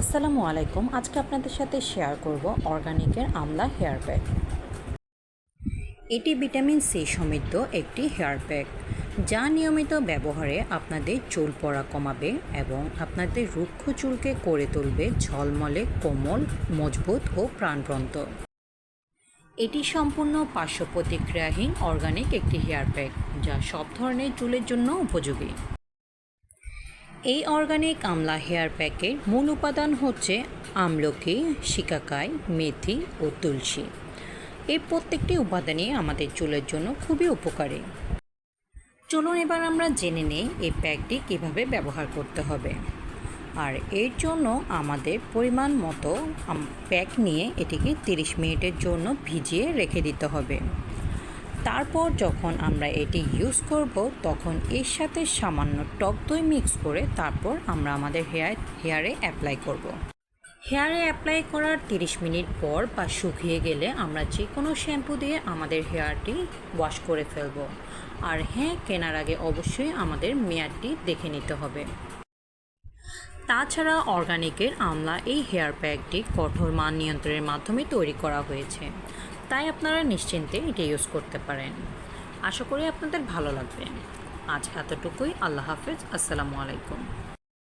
আসসালামু আলাইকুম। আজকে আপনাদের সাথে শেয়ার করব অর্গানিকের আমলা হেয়ার প্যাক এটি ভিটামিন সি সমৃদ্ধ একটি হেয়ার প্যাক যা নিয়মিত ব্যবহারে আপনাদের চুল পড়া কমাবে এবং আপনাদের রুক্ষ চুলকে করে তুলবে ঝলমলে, কোমল, মজবুত ও প্রাণবন্ত। এটি সম্পূর্ণ পার্শ্ব প্রতিক্রিয়াহীন অর্গানিক একটি হেয়ার প্যাক যা সব ধরনের চুলের জন্য উপযোগী। এই অর্গানিক আমলা হেয়ার প্যাকের মূল উপাদান হচ্ছে আমলকি, শিকাকাই, মেথি ও তুলসী। এই প্রত্যেকটি উপাদানই আমাদের চুলের জন্য খুবই উপকারী। চলুন এবার আমরা জেনে নিই এই প্যাকটি কীভাবে ব্যবহার করতে হবে। আর এর জন্য আমাদের পরিমাণ মতো প্যাক নিয়ে এটিকে 30 মিনিটের জন্য ভিজিয়ে রেখে দিতে হবে। তারপর যখন আমরা এটি ইউজ করব, তখন এর সাথে সামান্য টক দই মিক্স করে তারপর আমরা আমাদের হেয়ার হেয়ারে অ্যাপ্লাই করব। হেয়ারে অ্যাপ্লাই করার 30 মিনিট পর বা শুকিয়ে গেলে আমরা যে কোনো শ্যাম্পু দিয়ে আমাদের হেয়ারটি ওয়াশ করে ফেলব। আর হ্যাঁ কেনার আগে অবশ্যই আমাদের মেয়াদটি দেখে নিতে হবে। তাছাড়া অর্গানিকের আমলা এই হেয়ার প্যাকটি কঠোর মান নিয়ন্ত্রণের মাধ্যমে তৈরি করা হয়েছে। তাই আপনারা নিশ্চিন্তে এটা ইউজ করতে পারেন। আশা করি আপনাদের ভালো লাগবে। আজ এতটুকুই। আল্লাহ হাফেজ। আসসালামু আলাইকুম।